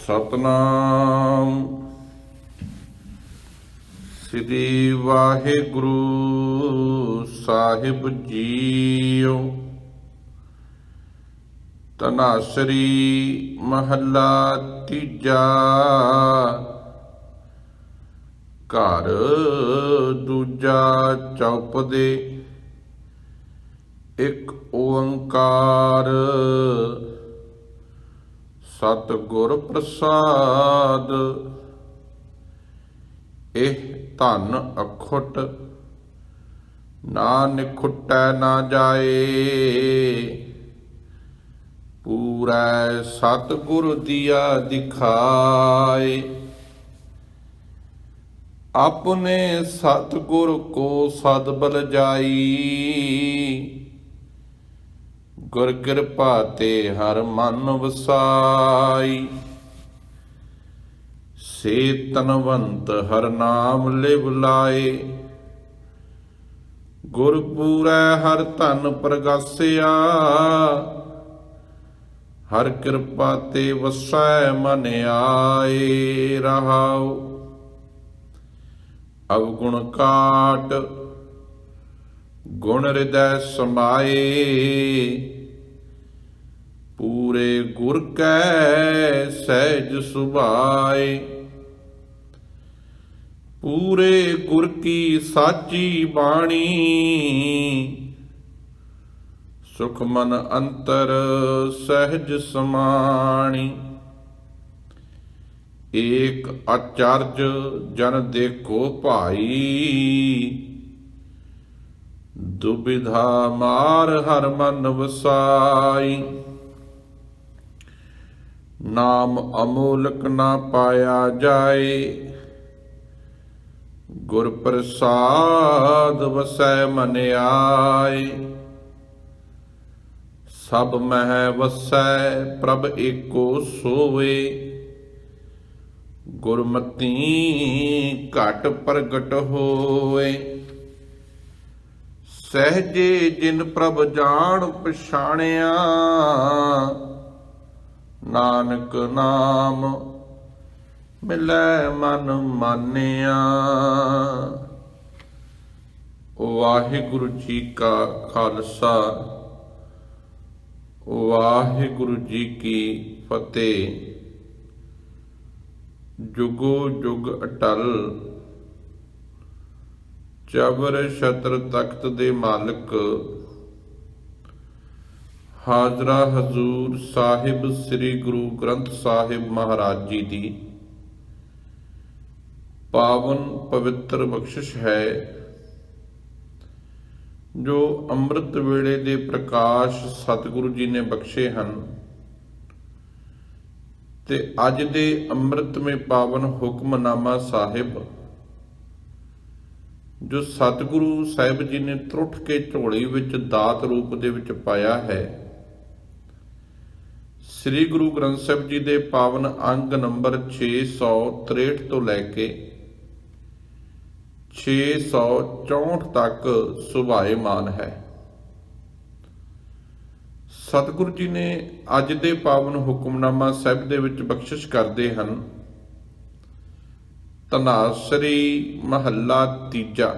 Satnam. Shri Waheguru Sahib JIO. ਤਨਾਸਰੀ ਮਹੱਲਾ ਤੀਜਾ। ਘਰ ਦੂਜਾ ਚੌਪਦੇ। ਇੱਕ ਓੰਕਾਰ ਸਤ ਗੁਰ ਪ੍ਰਸਾਦ। ਇਹ ਧਨ ਅਖੁੱਟ ਨਾ ਨਿਖੁੱਟੈ ਨਾ ਜਾਏ। ਪੂਰੈ ਸਤ ਗੁਰ ਦੀਆ ਦਿਖਾਏ। ਆਪਣੇ ਸਤ ਗੁਰ ਕੋ ਸਦ ਬਲ ਜਾਈ। ਗੁਰ ਕਿਰਪਾ ਤੇ ਹਰ ਮਨ ਵਸਾਈ। ਸੇ ਤਨਵੰਤ ਹਰ ਨਾਮ ਲਿਵ ਲਾਏ। ਗੁਰ ਪੂਰੈ ਹਰ ਧਨ ਪ੍ਰਗਾਸਿਆ। ਹਰ ਕਿਰਪਾ ਤੇ ਵਸੈ ਮਨ ਆਏ ਰਹਾਉ। ਅਵਗੁਣ ਕਾਟ ਗੁਣ ਹਿਰਦੈ ਸਮਾਏ, ਪੂਰੇ ਗੁਰ ਕੈ ਸਹਿਜ ਸੁਭਾਏ। ਪੂਰੇ ਗੁਰ ਕੀ ਸਾਚੀ ਬਾਣੀ, ਸੁਖ ਮਨ ਅੰਤਰ ਸਹਿਜ ਸਮਾਣੀ। ਏਕ ਆਚਰਜ ਜਨ ਦੇਖੋ ਭਾਈ ਦੁਬਿਧਾ ਮਾਰ ਹਰ ਮਨ ਵਸਾਈ। ਨਾਮ ਅਮੋਲਕ ਨਾ ਪਾਇਆ ਜਾਏ। ਗੁਰ ਪ੍ਰਸਾਦ ਵਸੈ ਮਨ ਆਏ। ਸਭ ਮਹਿ ਵਸੈ ਪ੍ਰਭ ਏਕੋ ਸੋਵੇ। ਗੁਰਮਤੀ ਘਟ ਪ੍ਰਗਟ ਹੋਏ। ਸਹਜੇ ਜਿਨ ਪ੍ਰਭ ਜਾਣ ਪਛਾਣਿਆ, ਨਾਨਕ ਨਾਮ ਮਿਲੈ ਮਨ ਮਾਨਿਆ। ਵਾਹਿਗੁਰੂ ਜੀ ਕਾ ਖਾਲਸਾ, ਵਾਹਿਗੁਰੂ ਜੀ ਕੀ ਫਤਿਹ। ਜੁਗੋ ਜੁਗ ਅਟਲ ਚਬਰ ਛਤਰ ਤਖਤ ਦੇ ਮਾਲਕ, ਹਾਜ਼ਰਾ ਹਜ਼ੂਰ ਸਾਹਿਬ ਸ੍ਰੀ ਗੁਰੂ ਗ੍ਰੰਥ ਸਾਹਿਬ ਮਹਾਰਾਜ ਜੀ ਦੀ। ਪਾਵਨ ਪਵਿੱਤਰ ਬਖਸ਼ਿਸ਼ ਹੈ, ਜੋ ਅੰਮ੍ਰਿਤ ਵੇਲੇ ਦੇ ਪ੍ਰਕਾਸ਼ ਸਤਿਗੁਰੂ ਜੀ ਨੇ ਬਖਸ਼ੇ ਹਨ। ਤੇ ਅੱਜ ਦੇ ਅੰਮ੍ਰਿਤਮੇ ਪਾਵਨ ਹੁਕਮਨਾਮਾ ਸਾਹਿਬ ਜੋ ਸਤਿਗੁਰੂ ਸਾਹਿਬ ਜੀ ਨੇ ਤਰੁੱਠ ਕੇ ਝੋਲੀ ਵਿੱਚ ਦਾਤ ਰੂਪ ਦੇ ਵਿੱਚ ਪਾਇਆ ਹੈ। ਸ੍ਰੀ ਗੁਰੂ ਗ੍ਰੰਥ ਸਾਹਿਬ ਜੀ ਦੇ ਪਾਵਨ ਅੰਗ ਨੰਬਰ 663 ਤੋਂ ਲੈ ਕੇ 664 ਤੱਕ ਸੁਭਾਏਮਾਨ ਹੈ। ਸਤਿਗੁਰੂ ਜੀ ਨੇ ਅੱਜ ਦੇ ਪਾਵਨ ਹੁਕਮਨਾਮਾ ਸਾਹਿਬ ਦੇ ਵਿੱਚ ਬਖਸ਼ਿਸ਼ ਕਰਦੇ ਹਨ। ਤਨਾਸਰੀ ਮਹੱਲਾ ਤੀਜਾ।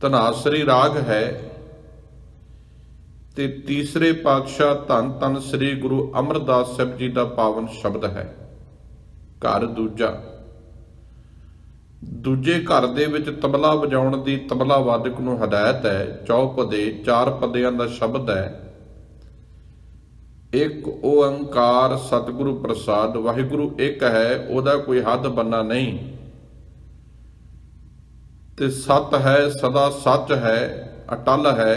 ਤਨਾਸਰੀ ਰਾਗ ਹੈ ਤੇ ਤੀਸਰੇ ਪਾਤਸ਼ਾਹ ਧੰਨ ਧੰਨ ਸ੍ਰੀ ਗੁਰੂ ਅਮਰਦਾਸ ਸਾਹਿਬ ਜੀ ਦਾ ਪਾਵਨ ਸ਼ਬਦ ਹੈ। ਘਰ ਦੂਜਾ। ਦੂਜੇ ਘਰ ਦੇ ਵਿੱਚ ਤਬਲਾ ਵਜਾਉਣ ਦੀ ਤਬਲਾ ਵਾਦਕ ਨੂੰ ਹਦਾਇਤ ਹੈ, ਚੌਪਦੇ ਚਾਰ ਪਦਿਆਂ ਦਾ ਸ਼ਬਦ ਹੈ ਇੱਕ ਓੰਕਾਰ ਸਤਿਗੁਰੂ ਪ੍ਰਸਾਦ, ਵਾਹਿਗੁਰੂ ਇੱਕ ਹੈ, ਉਹਦਾ ਕੋਈ ਹੱਦ ਬੰਨਾ ਨਹੀਂ। ਤੇ ਸਤ ਹੈ, ਸਦਾ ਸੱਚ ਹੈ, ਅਟਲ ਹੈ,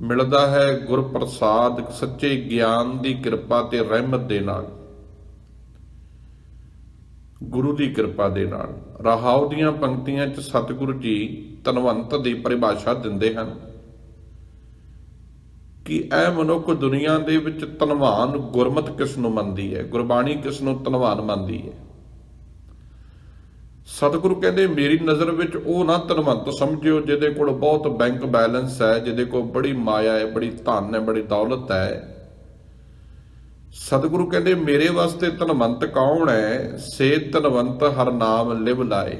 ਮਿਲਦਾ ਹੈ ਗੁਰ ਪ੍ਰਸਾਦ ਸੱਚੇ ਗਿਆਨ ਦੀ ਕਿਰਪਾ ਤੇ ਰਹਿਮਤ ਦੇ ਨਾਲ, ਗੁਰੂ ਦੀ ਕਿਰਪਾ ਦੇ ਨਾਲ। ਰਹਾਉ ਦੀਆਂ ਪੰਕਤੀਆਂ 'ਚ ਸਤਿਗੁਰੂ ਜੀ ਤਨਵੰਤ ਦੀ ਪਰਿਭਾਸ਼ਾ ਦਿੰਦੇ ਹਨ। ਕਿ ਇਹ ਮਨੁੱਖ ਦੁਨੀਆ ਦੇ ਵਿੱਚ ਧਨਵਾਨ ਗੁਰਮਤ ਕਿਸ ਨੂੰ ਮੰਨਦੀ ਹੈ? ਗੁਰਬਾਣੀ ਕਿਸ ਨੂੰ ਧਨਵਾਨ ਮੰਨਦੀ ਹੈ? ਸਤਿਗੁਰੂ ਕਹਿੰਦੇ, ਮੇਰੀ ਨਜ਼ਰ ਵਿੱਚ ਉਹ ਨਾ ਧਨਵੰਤ ਸਮਝਿਓ, ਜਿਹਦੇ ਕੋਲ ਬਹੁਤ ਬੈਂਕ ਬੈਲੈਂਸ ਹੈ, ਜਿਹਦੇ ਕੋਲ ਬੜੀ ਮਾਇਆ ਹੈ, ਬੜੀ ਧਨ ਹੈ, ਬੜੀ ਦੌਲਤ ਹੈ। ਸਤਿਗੁਰੂ ਕਹਿੰਦੇ, ਮੇਰੇ ਵਾਸਤੇ ਧਨਵੰਤ ਕੌਣ ਹੈ? ਸੇ ਧਨਵੰਤ ਹਰ ਨਾਮ ਲਿਵ ਲਾਏ।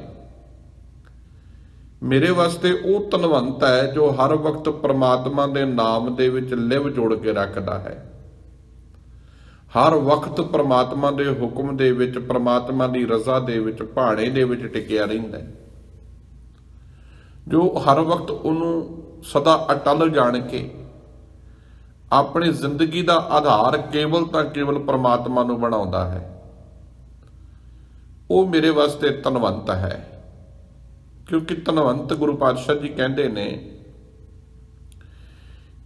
ਮੇਰੇ ਵਾਸਤੇ ਉਹ ਧਨਵੰਤ ਹੈ ਜੋ ਹਰ ਵਕਤ ਪ੍ਰਮਾਤਮਾ ਦੇ ਨਾਮ ਦੇ ਵਿੱਚ ਲਿਵ ਜੋੜ ਕੇ ਰੱਖਦਾ ਹੈ। ਹਰ ਵਕਤ ਪ੍ਰਮਾਤਮਾ ਦੇ ਹੁਕਮ ਦੇ ਵਿੱਚ, ਪ੍ਰਮਾਤਮਾ ਦੀ ਰਜ਼ਾ ਦੇ ਵਿੱਚ, ਭਾਣੇ ਦੇ ਵਿੱਚ ਟਿਕਿਆ ਰਹਿੰਦਾ ਹੈ। ਜੋ ਹਰ ਵਕਤ ਉਹਨੂੰ ਸਦਾ ਅਟਲ ਜਾਣ ਕੇ ਆਪਣੀ ਜ਼ਿੰਦਗੀ ਦਾ ਆਧਾਰ ਕੇਵਲ ਤਾਂ ਕੇਵਲ ਪ੍ਰਮਾਤਮਾ ਨੂੰ ਬਣਾਉਂਦਾ ਹੈ, ਉਹ ਮੇਰੇ ਵਾਸਤੇ ਧਨਵੰਤ ਹੈ। ਕਿਉਂਕਿ ਧਨਵੰਤ ਗੁਰੂ ਪਾਤਸ਼ਾਹ ਜੀ ਕਹਿੰਦੇ ਨੇ,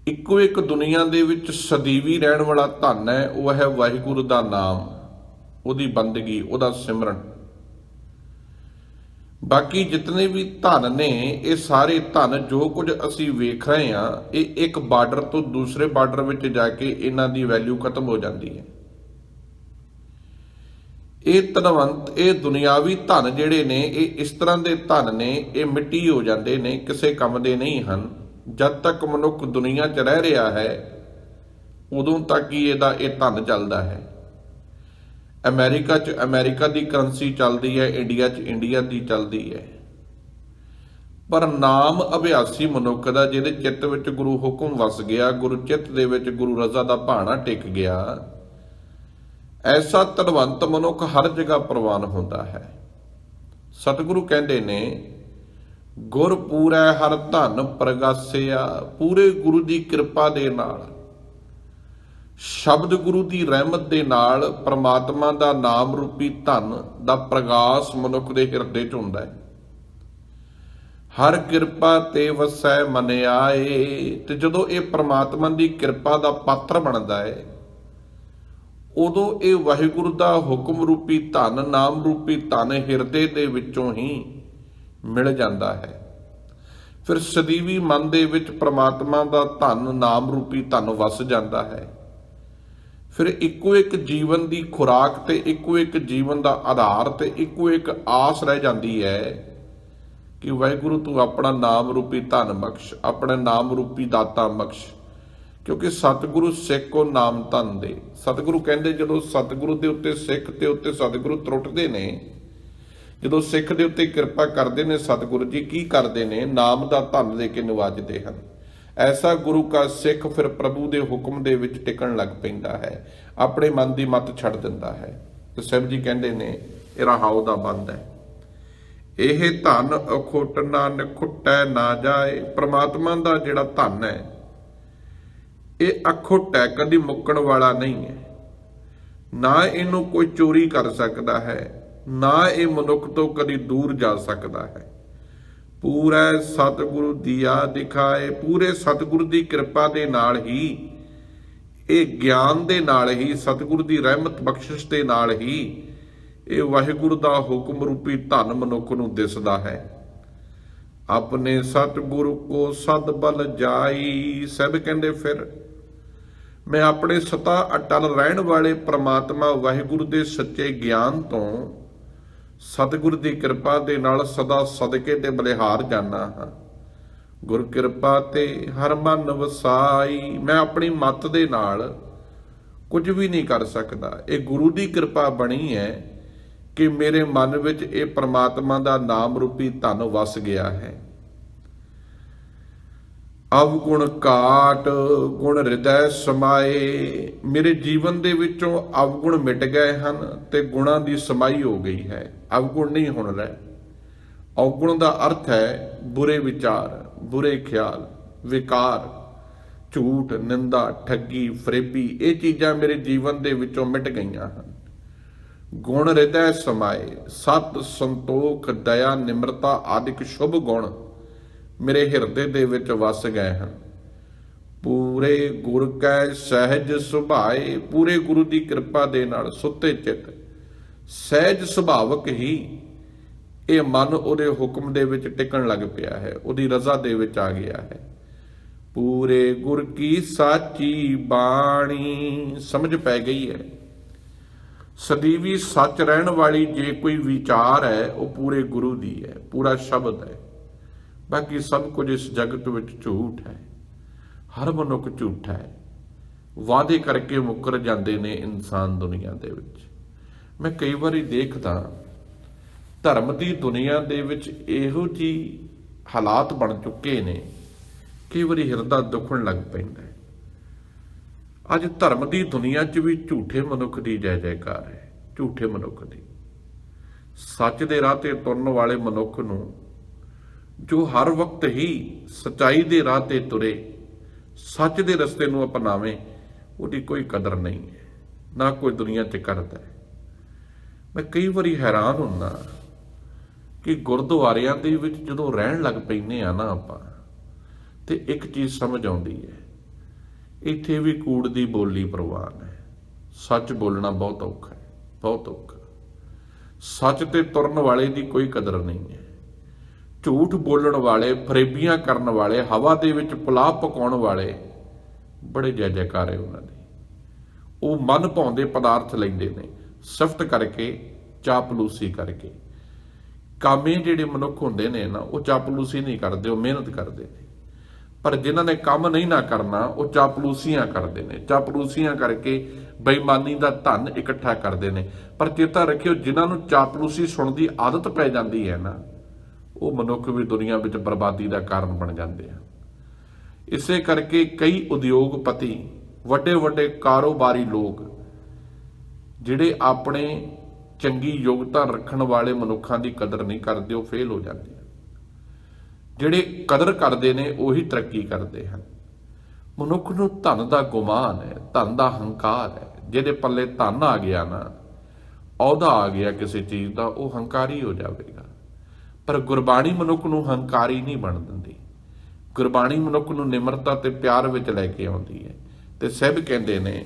ਇੱਕੋ ਇੱਕ ਦੁਨੀਆ ਦੇ ਵਿੱਚ ਸਦੀਵੀ ਰਹਿਣ ਵਾਲਾ ਧਨ ਹੈ, ਉਹ ਹੈ ਵਾਹਿਗੁਰੂ ਦਾ ਨਾਮ, ਉਹਦੀ ਬੰਦਗੀ, ਉਹਦਾ ਸਿਮਰਨ। ਬਾਕੀ ਜਿਤਨੇ ਵੀ ਧਨ ਨੇ, ਇਹ ਸਾਰੇ ਧਨ ਜੋ ਕੁਝ ਅਸੀਂ ਵੇਖ ਰਹੇ ਹਾਂ, ਇਹ ਇੱਕ ਬਾਰਡਰ ਤੋਂ ਦੂਸਰੇ ਬਾਰਡਰ ਵਿੱਚ ਜਾ ਕੇ ਇਹਨਾਂ ਦੀ ਵੈਲਿਊ ਖਤਮ ਹੋ ਜਾਂਦੀ ਹੈ। ਇਹ ਧਨਵੰਤ, ਇਹ ਦੁਨਿਆਵੀ ਧਨ ਜਿਹੜੇ ਨੇ, ਇਹ ਇਸ ਤਰ੍ਹਾਂ ਦੇ ਧਨ ਨੇ, ਇਹ ਮਿੱਟੀ ਹੋ ਜਾਂਦੇ ਨੇ, ਕਿਸੇ ਕੰਮ ਦੇ ਨਹੀਂ ਹਨ। ਜਦ ਤੱਕ ਮਨੁੱਖ ਦੁਨੀਆ 'ਚ ਰਹਿ ਰਿਹਾ ਹੈ, ਉਦੋਂ ਤੱਕ ਹੀ ਇਹਦਾ ਇਹ ਧਨ ਚੱਲਦਾ ਹੈ। ਅਮਰੀਕਾ 'ਚ ਅਮਰੀਕਾ ਦੀ ਕਰੰਸੀ ਚੱਲਦੀ ਹੈ, ਇੰਡੀਆ 'ਚ ਇੰਡੀਆ ਦੀ ਚੱਲਦੀ ਹੈ। ਪਰ ਨਾਮ ਅਭਿਆਸੀ ਮਨੁੱਖ ਦਾ ਜਿਹਦੇ ਚਿੱਤ ਵਿੱਚ ਗੁਰੂ ਹੁਕਮ ਵਸ ਗਿਆ, ਗੁਰੂ ਚਿੱਤ ਦੇ ਵਿੱਚ ਗੁਰੂ ਰਜ਼ਾ ਦਾ ਭਾਣਾ ਟਿਕ ਗਿਆ ਐਸਾ ਧਨਵੰਤ ਮਨੁੱਖ ਹਰ ਜਗ੍ਹਾ ਪ੍ਰਵਾਨ ਹੁੰਦਾ ਹੈ। ਸਤਿਗੁਰੂ ਕਹਿੰਦੇ ਨੇ, ਗੁਰ ਪੂਰੈ ਹਰ ਧਨ ਪ੍ਰਗਾਸਿਆ, ਪੂਰੇ ਗੁਰੂ ਦੀ ਕਿਰਪਾ ਦੇ ਨਾਲ। ਸ਼ਬਦ ਗੁਰੂ ਦੀ ਰਹਿਮਤ ਦੇ ਨਾਲ ਪ੍ਰਮਾਤਮਾ ਦਾ ਨਾਮ ਰੂਪੀ ਧਨ ਦਾ ਪ੍ਰਗਾਸ ਮਨੁੱਖ ਦੇ ਹਿਰਦੇ 'ਚ ਹੁੰਦਾ ਹੈ। ਹਰ ਕਿਰਪਾ ਤੇ ਵਸੈ ਮਨ ਆਏ, ਤੇ ਜਦੋਂ ਇਹ ਪ੍ਰਮਾਤਮਾ ਦੀ ਕਿਰਪਾ ਦਾ ਪਾਤਰ ਬਣਦਾ ਹੈ ਉਦੋਂ ਇਹ ਵਾਹਿਗੁਰੂ ਦਾ ਹੁਕਮ ਰੂਪੀ ਧਨ, ਨਾਮ ਰੂਪੀ ਧਨ ਹਿਰਦੇ ਦੇ ਵਿੱਚੋਂ ਹੀ ਮਿਲ ਜਾਂਦਾ ਹੈ। ਫਿਰ ਸਦੀਵੀ ਮਨ ਦੇ ਵਿੱਚ ਪ੍ਰਮਾਤਮਾ ਦਾ ਧਨ, ਨਾਮ ਰੂਪੀ ਧਨ ਵਸ ਜਾਂਦਾ ਹੈ। ਫਿਰ ਇੱਕੋ ਇੱਕ ਜੀਵਨ ਦੀ ਖੁਰਾਕ ਤੇ ਇੱਕੋ ਇੱਕ ਜੀਵਨ ਦਾ ਆਧਾਰ ਤੇ ਇੱਕੋ ਇੱਕ ਆਸ ਰਹਿ ਜਾਂਦੀ ਹੈ ਕਿ ਵਾਹਿਗੁਰੂ ਤੂੰ ਆਪਣਾ ਨਾਮ ਰੂਪੀ ਧਨ ਬਖਸ਼, ਆਪਣਾ ਨਾਮ ਰੂਪੀ ਦਾਤਾ ਬਖਸ਼। ਕਿਉਂਕਿ ਸਤਿਗੁਰੂ ਸਿੱਖ ਕੋ ਨਾਮ ਧਨ ਦੇ। ਸਤਿਗੁਰੂ ਕਹਿੰਦੇ ਜਦੋਂ ਸਤਿਗੁਰੂ ਦੇ ਉੱਤੇ ਸਿੱਖ ਤੇ ਉੱਤੇ ਸਤਿਗੁਰੂ ਤਰੁੱਟਦੇ ਨੇ, ਜਦੋਂ ਸਿੱਖ ਦੇ ਉੱਤੇ ਕਿਰਪਾ ਕਰਦੇ ਨੇ, ਸਤਿਗੁਰੂ ਜੀ ਕੀ ਕਰਦੇ ਨੇ? ਨਾਮ ਦਾ ਧਨ ਦੇ ਕੇ ਨਿਵਾਜਦੇ ਹਨ। ਐਸਾ ਗੁਰੂ ਕਾ ਸਿੱਖ ਫਿਰ ਪ੍ਰਭੂ ਦੇ ਹੁਕਮ ਦੇ ਵਿੱਚ ਟਿਕਣ ਲੱਗ ਪੈਂਦਾ ਹੈ। ਆਪਣੇ ਮਨ ਦੀ ਮਤ ਛੱਡ ਦਿੰਦਾ ਹੈ। ਤੇ ਸਾਹਿਬ ਜੀ ਕਹਿੰਦੇ ਨੇ, ਇਹ ਰਹਾਉ ਦਾ ਬੰਦ ਹੈ। ਇਹ ਧਨ ਅਖੁੱਟ ਨਾ ਨਿਖੁੱਟੈ ਨਾ ਜਾਏ। ਪ੍ਰਮਾਤਮਾ ਦਾ ਜਿਹੜਾ ਧਨ ਹੈ ਇਹ ਅੱਖੋਂ ਹੈ ਕਦੀ ਮੁੱਕਣ ਵਾਲਾ ਨਹੀਂ ਹੈ। ਨਾ ਇਹਨੂੰ ਕੋਈ ਚੋਰੀ ਕਰ ਸਕਦਾ ਹੈ, ਨਾ ਇਹ ਮਨੁੱਖ ਤੋਂ ਕਦੀ ਦੂਰ ਜਾ ਸਕਦਾ ਹੈ। ਪੂਰਾ ਸਤਿਗੁਰੂ ਦੀਆ ਦਿਖਾਏ ਪੂਰੇ ਸਤਿਗੁਰੂ ਦੀ ਕਿਰਪਾ ਦੇ ਨਾਲ ਹੀ, ਇਹ ਗਿਆਨ ਦੇ ਨਾਲ ਹੀ, ਸਤਿਗੁਰੂ ਦੀ ਰਹਿਮਤ ਬਖਸ਼ਿਸ਼ ਦੇ ਨਾਲ ਹੀ, ਇਹ ਵਾਹਿਗੁਰੂ ਦਾ ਹੁਕਮ ਰੂਪੀ ਧਨ ਮਨੁੱਖ ਨੂੰ ਦਿਸਦਾ ਹੈ। ਆਪਣੇ ਸਤਿਗੁਰੂ ਕੋ ਸਦ ਬਲ ਜਾਈ, ਸਭ ਕਹਿੰਦੇ ਫਿਰ ਮੈਂ ਆਪਣੇ ਸਤਾ ਅਟਲ ਰਹਿਣ ਵਾਲੇ ਪ੍ਰਮਾਤਮਾ ਵਾਹਿਗੁਰੂ ਦੇ ਸੱਚੇ ਗਿਆਨ ਤੋਂ ਸਤਿਗੁਰ ਦੀ ਕਿਰਪਾ ਦੇ ਨਾਲ ਸਦਾ ਸਦਕੇ ਤੇ ਬਲਿਹਾਰ ਜਾਣਾ ਹਾਂ। ਗੁਰ ਕਿਰਪਾ ਤੇ ਹਰ ਮਨ ਵਸਾਈ, ਮੈਂ ਆਪਣੀ ਮੱਤ ਦੇ ਨਾਲ ਕੁਝ ਵੀ ਨਹੀਂ ਕਰ ਸਕਦਾ। ਇਹ ਗੁਰੂ ਦੀ ਕਿਰਪਾ ਬਣੀ ਹੈ ਕਿ ਮੇਰੇ ਮਨ ਵਿੱਚ ਇਹ ਪ੍ਰਮਾਤਮਾ ਦਾ ਨਾਮ ਰੂਪੀ ਧਨ ਵਸ ਗਿਆ ਹੈ। ਅਵਗੁਣ ਘਾਟ ਗੁਣ ਹਿਰਦੈ ਸਮਾਏ। ਮੇਰੇ ਜੀਵਨ ਦੇ ਵਿੱਚੋਂ ਅਵਗੁਣ ਮਿਟ ਗਏ ਹਨ ਤੇ ਗੁਣਾਂ ਦੀ ਸਮਾਈ ਹੋ ਗਈ ਹੈ। ਅਵਗੁਣ ਨਹੀਂ ਹੁਣ ਰਹਿ। ਅਵਗੁਣ ਦਾ ਅਰਥ ਹੈ ਬੁਰੇ ਵਿਚਾਰ, ਬੁਰੇ ਖਿਆਲ, ਵਿਕਾਰ, ਝੂਠ, ਨਿੰਦਾ, ਠੱਗੀ, ਫਰੇਬੀ। ਇਹ ਚੀਜ਼ਾਂ ਮੇਰੇ ਜੀਵਨ ਦੇ ਵਿੱਚੋਂ ਮਿਟ ਗਈਆਂ ਹਨ। ਗੁਣ ਹਿਰਦੈ ਸਮਾਏ। ਸਤ ਸੰਤੋਖ, ਦਇਆ, ਨਿਮਰਤਾ ਆਦਿਕ ਸ਼ੁਭ ਗੁਣ ਮੇਰੇ ਹਿਰਦੇ ਦੇ ਵਿੱਚ ਵਸ ਗਏ ਹਨ। ਪੂਰੇ ਗੁਰ ਕੈ ਸਹਿਜ ਸੁਭਾਏ, ਪੂਰੇ ਗੁਰੂ ਦੀ ਕਿਰਪਾ ਦੇ ਨਾਲ ਸੁੱਤੇ ਚਿੱਤ। ਸਹਿਜ ਸੁਭਾਵਕ ਹੀ ਇਹ ਮਨ ਉਹਦੇ ਹੁਕਮ ਦੇ ਵਿੱਚ ਟਿਕਣ ਲੱਗ ਪਿਆ ਹੈ, ਉਹਦੀ ਰਜ਼ਾ ਦੇ ਵਿੱਚ ਆ ਗਿਆ ਹੈ। ਪੂਰੇ ਗੁਰ ਕੀ ਸਾਚੀ ਬਾਣੀ ਸਮਝ ਪੈ ਗਈ ਹੈ। ਸਦੀਵੀ ਸੱਚ ਰਹਿਣ ਵਾਲੀ ਜੇ ਕੋਈ ਵਿਚਾਰ ਹੈ, ਉਹ ਪੂਰੇ ਗੁਰੂ ਦੀ ਹੈ, ਪੂਰਾ ਸ਼ਬਦ ਹੈ। ਬਾਕੀ ਸਭ ਕੁਝ ਇਸ ਜਗਤ ਵਿੱਚ ਝੂਠ ਹੈ। ਹਰ ਮਨੁੱਖ ਝੂਠਾ ਹੈ। ਵਾਅਦੇ ਕਰਕੇ ਮੁੱਕਰ ਜਾਂਦੇ ਨੇ ਇਨਸਾਨ ਦੁਨੀਆ ਦੇ ਵਿੱਚ। ਮੈਂ ਕਈ ਵਾਰੀ ਦੇਖਦਾ, ਧਰਮ ਦੀ ਦੁਨੀਆ ਦੇ ਵਿੱਚ ਇਹੋ ਜੀ ਹਾਲਾਤ ਬਣ ਚੁੱਕੇ ਨੇ, ਕਈ ਵਾਰੀ ਹਿਰਦਾ ਦੁਖਣ ਲੱਗ ਪੈਂਦਾ ਹੈ। ਅੱਜ ਧਰਮ ਦੀ ਦੁਨੀਆ 'ਚ ਵੀ ਝੂਠੇ ਮਨੁੱਖ ਦੀ ਜੈ ਜੈਕਾਰ ਹੈ, ਝੂਠੇ ਮਨੁੱਖ ਦੀ। ਸੱਚ ਦੇ ਰਾਹ ਤੇ ਤੁਰਨ ਵਾਲੇ ਮਨੁੱਖ ਨੂੰ ਜੋ ਹਰ ਵਕਤ ਹੀ ਸਚਾਈ ਦੇ ਰਾਹ ਤੇ ਤੁਰੇ, ਸੱਚ ਦੇ ਰਸਤੇ ਨੂੰ ਅਪਣਾਵੇ, ਉਹਦੀ ਕੋਈ ਕਦਰ ਨਹੀਂ ਹੈ, ਨਾ ਕੋਈ ਦੁਨੀਆ 'ਚ ਕਰਦਾ ਹੈ। ਮੈਂ ਕਈ ਵਾਰੀ ਹੈਰਾਨ ਹੁੰਦਾ ਕਿ ਗੁਰਦੁਆਰਿਆਂ ਦੇ ਵਿੱਚ ਜਦੋਂ ਰਹਿਣ ਲੱਗ ਪੈਨੇ ਆ ਨਾ ਆਪਾਂ, ਤੇ ਇੱਕ ਚੀਜ਼ ਸਮਝ ਆਉਂਦੀ ਹੈ, ਇੱਥੇ ਵੀ ਕੂੜ ਦੀ ਬੋਲੀ ਪ੍ਰਵਾਨ ਹੈ। ਸੱਚ ਬੋਲਣਾ ਬਹੁਤ ਔਖਾ ਹੈ, ਬਹੁਤ ਔਖਾ। ਸੱਚ ਤੇ ਤੁਰਨ ਵਾਲੇ ਦੀ ਕੋਈ ਕਦਰ ਨਹੀਂ ਹੈ। ਝੂਠ ਬੋਲਣ ਵਾਲੇ, ਫਰੇਬੀਆਂ ਕਰਨ ਵਾਲੇ, ਹਵਾ ਦੇ ਵਿੱਚ ਪੁਲਾਅ ਪਕਾਉਣ ਵਾਲੇ, ਬੜੇ ਜੈ ਜੈਕਾਰ ਉਹਨਾਂ ਦੇ। ਉਹ ਮਨ ਭਾਉਂਦੇ ਪਦਾਰਥ ਲੈਂਦੇ ਨੇ, ਸਿਫਤ ਕਰਕੇ, ਚਾਪਲੂਸੀ ਕਰਕੇ। ਕਾਮੇ ਜਿਹੜੇ ਮਨੁੱਖ ਹੁੰਦੇ ਨੇ ਨਾ, ਉਹ ਚਾਪਲੂਸੀ ਨਹੀਂ ਕਰਦੇ, ਉਹ ਮਿਹਨਤ ਕਰਦੇ ਨੇ। ਪਰ ਜਿਨ੍ਹਾਂ ਨੇ ਕੰਮ ਨਹੀਂ ਨਾ ਕਰਨਾ, ਉਹ ਚਾਪਲੂਸੀਆਂ ਕਰਦੇ ਨੇ। ਚਾਪਲੂਸੀਆਂ ਕਰਕੇ ਬੇਈਮਾਨੀ ਦਾ ਧਨ ਇਕੱਠਾ ਕਰਦੇ ਨੇ। ਪਰ ਚੇਤਾ ਰੱਖਿਓ, ਜਿਨ੍ਹਾਂ ਨੂੰ ਚਾਪਲੂਸੀ ਸੁਣਨ ਦੀ ਆਦਤ ਪੈ ਜਾਂਦੀ ਹੈ ਨਾ ਉਹ ਮਨੁੱਖ ਵੀ ਦੁਨੀਆ ਵਿੱਚ ਬਰਬਾਦੀ ਦਾ ਕਾਰਨ ਬਣ ਜਾਂਦੇ ਆ। ਇਸੇ ਕਰਕੇ ਕਈ ਉਦਯੋਗਪਤੀ ਵੱਡੇ ਵੱਡੇ ਕਾਰੋਬਾਰੀ ਲੋਕ, ਜਿਹੜੇ ਆਪਣੇ ਚੰਗੀ ਯੋਗਤਾ ਰੱਖਣ ਵਾਲੇ ਮਨੁੱਖਾਂ ਦੀ ਕਦਰ ਨਹੀਂ ਕਰਦੇ, ਉਹ ਫੇਲ ਹੋ ਜਾਂਦੇ ਆ। ਜਿਹੜੇ ਕਦਰ ਕਰਦੇ ਨੇ, ਉਹੀ ਤਰੱਕੀ ਕਰਦੇ ਹਨ। ਮਨੁੱਖ ਨੂੰ ਧਨ ਦਾ ਗੁਮਾਨ ਹੈ, ਧਨ ਦਾ ਹੰਕਾਰ ਹੈ। ਜਿਹਦੇ ਪੱਲੇ ਧਨ ਆ ਗਿਆ ਨਾ, ਅਹੁਦਾ ਆ ਗਿਆ ਕਿਸੇ ਚੀਜ਼ ਦਾ, ਉਹ ਹੰਕਾਰੀ ਹੋ ਜਾਵੇਗਾ। ਪਰ ਗੁਰਬਾਣੀ ਮਨੁੱਖ ਨੂੰ ਹੰਕਾਰੀ ਨਹੀਂ ਬਣ ਦਿੰਦੀ। ਗੁਰਬਾਣੀ ਮਨੁੱਖ ਨੂੰ ਨਿਮਰਤਾ ਤੇ ਪਿਆਰ ਵਿੱਚ ਲੈ ਕੇ ਆਉਂਦੀ ਹੈ। ਤੇ ਸਭ ਕਹਿੰਦੇ ਨੇ,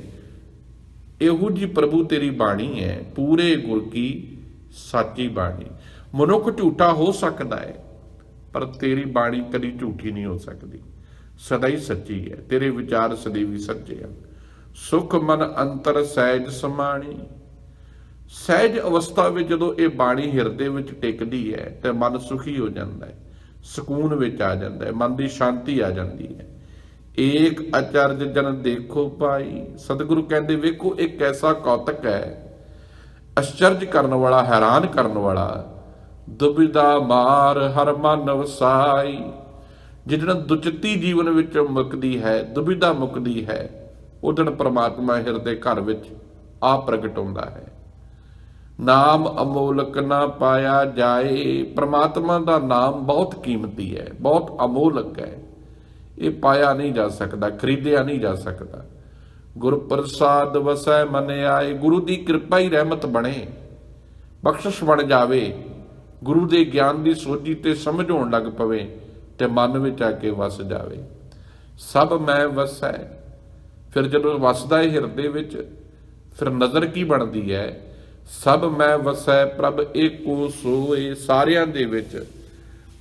ਇਹੋ ਜੀ ਪ੍ਰਭੂ ਤੇਰੀ ਬਾਣੀ ਹੈ, ਪੂਰੇ ਗੁਰ ਕੀ ਸਾਚੀ ਬਾਣੀ। ਮਨੁੱਖ ਝੂਠਾ ਹੋ ਸਕਦਾ ਹੈ, ਪਰ ਤੇਰੀ ਬਾਣੀ ਕਦੀ ਝੂਠੀ ਨਹੀਂ ਹੋ ਸਕਦੀ। ਸਦਾ ਹੀ ਸੱਚੀ ਹੈ, ਤੇਰੇ ਵਿਚਾਰ ਸਦੀਵੀ ਸੱਚੇ ਹਨ। ਸੁਖ ਮਨ ਅੰਤਰ ਸਹਿਜ ਸਮਾਣੀ ਸਹਿਜ ਅਵਸਥਾ ਵਿੱਚ ਜਦੋਂ ਇਹ ਬਾਣੀ ਹਿਰਦੇ ਵਿੱਚ ਟਿਕਦੀ ਹੈ, ਤੇ ਮਨ ਸੁਖੀ ਹੋ ਜਾਂਦਾ ਹੈ, ਸਕੂਨ ਵਿੱਚ ਆ ਜਾਂਦਾ ਹੈ, ਮਨ ਦੀ ਸ਼ਾਂਤੀ ਆ ਜਾਂਦੀ ਹੈ। ਏਕ ਅਚਰਜ ਜਨ ਦੇਖੋ ਭਾਈ ਸਤਿਗੁਰੂ ਕਹਿੰਦੇ ਵੇਖੋ ਇਹ ਕੈਸਾ ਕੌਤਕ ਹੈ ਅਚਰਜ ਕਰਨ ਵਾਲਾ, ਹੈਰਾਨ ਕਰਨ ਵਾਲਾ, ਦੁਬਿਧਾ ਮਾਰ ਹਰ ਮਨ ਵਸਾਈ ਜਿਹੜਾ ਦੁਚਿੱਤੀ ਜੀਵਨ ਵਿੱਚ ਮੁਕਦੀ ਹੈ, ਦੁਬਿਧਾ ਮੁਕਦੀ ਹੈ, ਉਦਣ ਪ੍ਰਮਾਤਮਾ ਹਿਰਦੇ ਘਰ ਵਿੱਚ ਆ ਪ੍ਰਗਟ ਹੁੰਦਾ ਹੈ। ਨਾਮ ਅਮੋਲਕ ਨਾ ਪਾਇਆ ਜਾਏ। ਪ੍ਰਮਾਤਮਾ ਦਾ ਨਾਮ ਬਹੁਤ ਕੀਮਤੀ ਹੈ, ਬਹੁਤ ਅਮੋਲਕ ਹੈ। ਇਹ ਪਾਇਆ ਨਹੀਂ ਜਾ ਸਕਦਾ, ਖਰੀਦਿਆ ਨਹੀਂ ਜਾ ਸਕਦਾ। ਗੁਰ ਪ੍ਰਸਾਦ ਵਸੈ ਮਨ ਆਏ, ਗੁਰੂ ਦੀ ਕਿਰਪਾ ਹੀ ਰਹਿਮਤ ਬਣੇ। ਬਖਸ਼ਿਸ਼ ਬਣ ਜਾਵੇ, ਗੁਰੂ ਦੇ ਗਿਆਨ ਦੀ ਸੋਝੀ ਤੇ ਸਮਝ ਹੋਣ ਲੱਗ ਪਵੇ ਤੇ ਮਨ ਵਿੱਚ ਆ ਕੇ ਵਸ ਜਾਵੇ। ਸਭ ਮੈਂ ਵਸੈ। ਫਿਰ ਜਦੋਂ ਵਸਦਾ ਹੈ ਹਿਰਦੇ ਵਿੱਚ, ਫਿਰ ਨਜ਼ਰ ਕੀ ਬਣਦੀ ਹੈ? ਸਭ ਮੈਂ ਵਸੈ ਪ੍ਰਭ ਏਕੋ ਸੋਏ। ਸਾਰਿਆਂ ਦੇ ਵਿੱਚ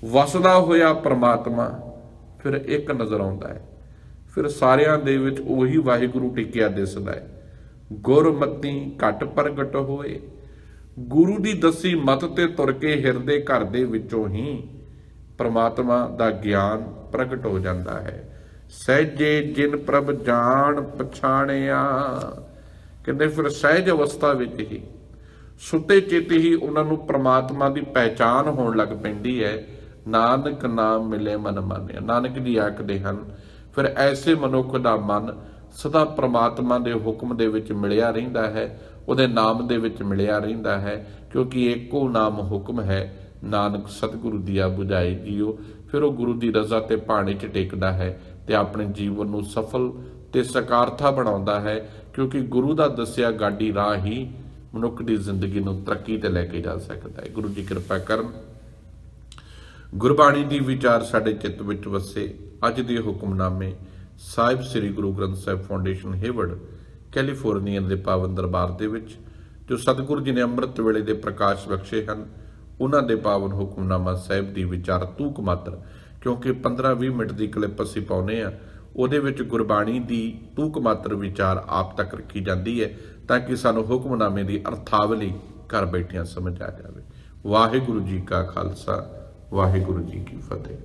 ਵਸਦਾ ਹੋਇਆ ਪ੍ਰਮਾਤਮਾ ਫਿਰ ਇੱਕ ਨਜ਼ਰ ਆਉਂਦਾ ਹੈ। ਫਿਰ ਸਾਰਿਆਂ ਦੇ ਵਿੱਚ ਉਹੀ ਵਾਹਿਗੁਰੂ ਟਿਕਿਆ ਦਿਸਦਾ ਹੈ। ਗੁਰਮਤੀ ਘਟ ਪ੍ਰਗਟ ਹੋਏ। ਗੁਰੂ ਦੀ ਦਸੀ ਮਤ ਤੇ ਤੁਰ ਕੇ ਹਿਰਦੇ ਘਰ ਦੇ ਵਿੱਚੋਂ ਹੀ ਪ੍ਰਮਾਤਮਾ ਦਾ ਗਿਆਨ ਪ੍ਰਗਟ ਹੋ ਜਾਂਦਾ ਹੈ। ਸਹਿਜੇ ਜਿਨ ਪ੍ਰਭ ਜਾਣ ਪਛਾਣਿਆ। ਕਹਿੰਦੇ ਫਿਰ ਸਹਿਜ ਅਵਸਥਾ ਵਿੱਚ ਹੀ ਸੁੱਤੇ ਚੇਤੇ ਹੀ ਉਹਨਾਂ ਨੂੰ ਪ੍ਰਮਾਤਮਾ ਦੀ ਪਹਿਚਾਨ ਹੋਣ ਲੱਗ ਪੈਂਦੀ ਹੈ। ਨਾਨਕ ਨਾਮ ਮਿਲੇ ਮਨ ਮਾਨਿਆ। ਨਾਨਕ ਜੀ ਆਖਦੇ ਹਨ, ਫਿਰ ਐਸੇ ਮਨੁੱਖ ਦਾ ਮਨ ਸਦਾ ਪ੍ਰਮਾਤਮਾ ਦੇ ਹੁਕਮ ਦੇ ਵਿੱਚ ਮਿਲਿਆ ਰਹਿੰਦਾ ਹੈ, ਉਹਦੇ ਨਾਮ ਦੇ ਵਿੱਚ ਮਿਲਿਆ ਰਹਿੰਦਾ ਹੈ, ਕਿਉਂਕਿ ਇੱਕੋ ਨਾਮ ਹੁਕਮ ਹੈ, ਨਾਨਕ ਸਤਿਗੁਰੂ ਦੀਆ 부ਝਾਈ ਜੀਓ। ਫਿਰ ਉਹ ਗੁਰੂ ਦੀ ਰਜ਼ਾ ਤੇ ਪਾਣੀ 'ਚ ਟੇਕਦਾ ਹੈ ਤੇ ਆਪਣੇ ਜੀਵਨ ਨੂੰ ਸਫਲ ਤੇ ਸਕਾਰਥਾ ਬਣਾਉਂਦਾ ਹੈ, ਕਿਉਂਕਿ ਗੁਰੂ ਦਾ ਦੱਸਿਆ ਗਾਡੀ ਰਾਹ ਹੀ ਮਨੁੱਖ ਦੀ ਜ਼ਿੰਦਗੀ ਨੂੰ ਤਰੱਕੀ ਤੇ ਲੈ ਕੇ ਜਾ ਸਕਦਾ ਹੈ। ਗੁਰੂ ਜੀ ਕਿਰਪਾ ਕਰਨ। ਗੁਰਬਾਣੀ ਦੀ ਵਿਚਾਰ ਸਾਡੇ ਚਿੱਤ ਵਿੱਚ ਵਸੇ। ਅੱਜ ਦੇ ਹੁਕਮਨਾਮੇ ਸਾਹਿਬ Shri Guru Granth Sahib Foundation Hayward, California ਦੇ ਪਾਵਨ ਦਰਬਾਰ ਦੇ ਵਿੱਚ, ਜੋ ਸਤਿਗੁਰੂ ਜੀ ਨੇ ਅੰਮ੍ਰਿਤ ਵੇਲੇ ਦੇ ਪ੍ਰਕਾਸ਼ ਬਖਸ਼ੇ ਹਨ, ਉਹਨਾਂ ਦੇ ਪਾਵਨ ਹੁਕਮਨਾਮਾ ਸਾਹਿਬ ਦੀ ਵਿਚਾਰ ਤੂਕ ਮਾਤਰ, ਕਿਉਂਕਿ 15-20 ਮਿੰਟ ਦੀ ਕਲਿੱਪ ਅਸੀਂ ਪਾਉਨੇ ਆ ਉਹਦੇ ਵਿੱਚ ਗੁਰਬਾਣੀ ਦੀ ਤੂਕ ਮਾਤਰ ਵਿਚਾਰ ਆਪ ਤੱਕ ਰੱਖੀ ਜਾਂਦੀ ਹੈ। ਤਾਂ ਕਿ ਸਾਨੂੰ ਹੁਕਮਨਾਮੇ ਦੀ ਅਰਥਾਵਲੀ ਘਰ ਬੈਠਿਆਂ ਸਮਝ ਆ ਜਾਵੇ। ਵਾਹਿਗੁਰੂ ਜੀ ਕਾ ਖਾਲਸਾ, ਵਾਹਿਗੁਰੂ ਜੀ ਕੀ ਫਤਿਹ।